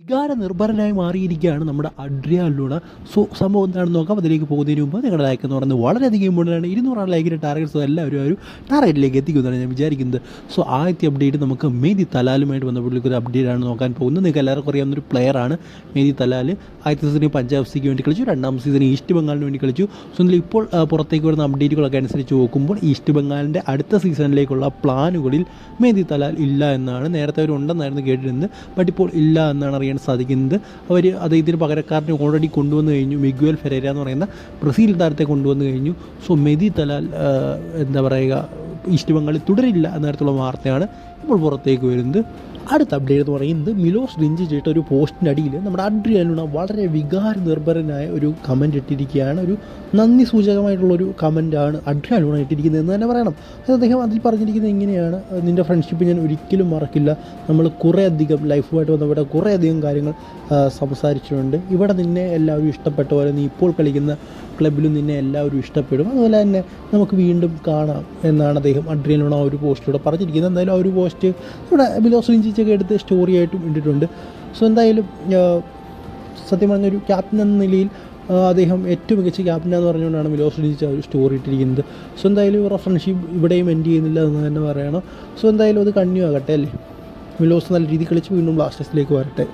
വികാര നിർഭരനായി മാറിയിരിക്കുകയാണ് നമ്മുടെ അഡ്രിയ ലൂണ സോ സംഭവം എന്താണെന്ന് നോക്കാം. അതിലേക്ക് പോകുന്നതിന് മുമ്പ് നിങ്ങളുടെ ലൈക്ക് എന്ന് പറയുന്നത് വളരെയധികം ഇമ്പോർട്ടന്റ് ആണ് ഇരുന്നൂറാണ് ലൈക്കിന്റെ ടാർഗറ്റ്സ് എല്ലാവരും ഒരു ടാർഗറ്റിലേക്ക് എത്തിക്കുന്നതാണ് ഞാൻ വിചാരിക്കുന്നത്. സോ ആദ്യത്തെ അപ്ഡേറ്റ് നമുക്ക് മേദി തലാലുമായിട്ട് ബന്ധപ്പെട്ടുള്ള ഒരു അപ്ഡേറ്റ് ആണ് നോക്കാൻ പോകുന്നത്. നിങ്ങൾക്ക് എല്ലാവർക്കും അറിയാവുന്ന ഒരു ആണ് മേദി തലാൽ ആദ്യത്തെ സീസണിൽ പഞ്ചാബ് സിക്ക് വേണ്ടി കളിച്ചു. രണ്ടാം സീസണിൽ ഈസ്റ്റ് ബംഗാളിന് വേണ്ടി കളിച്ചു. സോ എന്നാൽ ഇപ്പോൾ പുറത്തേക്ക് വരുന്ന അപ്ഡേറ്റുകളൊക്കെ അനുസരിച്ച് നോക്കുമ്പോൾ ഈസ്റ്റ് ബംഗാളിന്റെ അടുത്ത സീസണിലേക്കുള്ള പ്ലാനുകളിൽ മേദി തലാൽ ഇല്ല എന്നാണ് നേരത്തെ അവർ ഉണ്ടെന്നായിരുന്നു കേട്ടിരുന്നത്. ബട്ട് ഇപ്പോൾ ഇല്ല എന്നാണ് അറിയാൻ സാധിക്കുന്നത്. അവർ അത് ഇതിന് പകരക്കാരനെ ഓൾറെഡി കൊണ്ടുവന്നു കഴിഞ്ഞു. മിഗ്വൽ ഫെരേര എന്ന് പറയുന്ന ബ്രസീൽ താരത്തെ കൊണ്ടുവന്നു കഴിഞ്ഞു. സോ മെതി തലാൽ എന്താ പറയുക ഈസ്റ്റ് ബംഗാളിൽ തുടരില്ല എന്ന തരത്തിലുള്ള വാർത്തയാണ് ഇപ്പോൾ പുറത്തേക്ക് വരുന്നത്. അടുത്ത അപ്ഡേറ്റ് എന്ന് പറയുന്നത് മിലോസ് റിഞ്ചി ചെയ്തിട്ട് ഒരു പോസ്റ്റിന്റെ അടിയിൽ നമ്മുടെ അഡ്രിയാനുണ വളരെ വികാര നിർഭരനായ ഒരു കമന്റ് ഇട്ടിരിക്കുകയാണ്. ഒരു നന്ദി സൂചകമായിട്ടുള്ളൊരു കമന്റാണ് അഡ്രിയാനുണ ഇട്ടിരിക്കുന്നത് എന്ന് തന്നെ പറയണം. അത് അദ്ദേഹം അതിൽ പറഞ്ഞിരിക്കുന്നത് എങ്ങനെയാണ് നിന്റെ ഫ്രണ്ട്ഷിപ്പ് ഞാൻ ഒരിക്കലും മറക്കില്ല. നമ്മൾ കുറേ അധികം ലൈഫുമായിട്ട് ബന്ധപ്പെട്ട കുറേ അധികം കാര്യങ്ങൾ സംസാരിച്ചിട്ടുണ്ട്. ഇവിടെ നിന്നെ എല്ലാവരും ഇഷ്ടപ്പെട്ട പോലെ നീ ഇപ്പോൾ കളിക്കുന്ന ക്ലബിലും നിന്നെ എല്ലാവരും ഇഷ്ടപ്പെടും. അതുപോലെ തന്നെ നമുക്ക് വീണ്ടും കാണാം എന്നാണ് അദ്ദേഹം അഡ്രിയാനുണ ആ ഒരു പോസ്റ്റിലൂടെ പറഞ്ഞിരിക്കുന്നത്. എന്തായാലും ആ ഒരു പോസ്റ്റ് ഇവിടെ ബിലോസ് റിഞ്ചിച്ചൊക്കെ എടുത്ത് സ്റ്റോറി ആയിട്ടും ഇട്ടിട്ടുണ്ട്. സോ എന്തായാലും സത്യം പറഞ്ഞൊരു ക്യാപ്റ്റൻ എന്ന നിലയിൽ അദ്ദേഹം ഏറ്റവും മികച്ച ക്യാപ്റ്റൻ എന്ന് പറഞ്ഞുകൊണ്ടാണ് മിലോസ് ഡിജിച്ച് ആ ഒരു സ്റ്റോറി ഇട്ടിരിക്കുന്നത്. സോ എന്തായാലും ഇവരുടെ ഫ്രണ്ട്ഷിപ്പ് ഇവിടെയും എൻഡ് ചെയ്യുന്നില്ല എന്ന് തന്നെ പറയണം. സോ എന്തായാലും അത് കണ്ടിന്യൂ ആകട്ടെ അല്ലേ? മിലോസ് നല്ല രീതിയിൽ കളിച്ച് വീണ്ടും ബ്ലാസ്റ്റേഴ്സിലേക്ക് വരട്ടെ.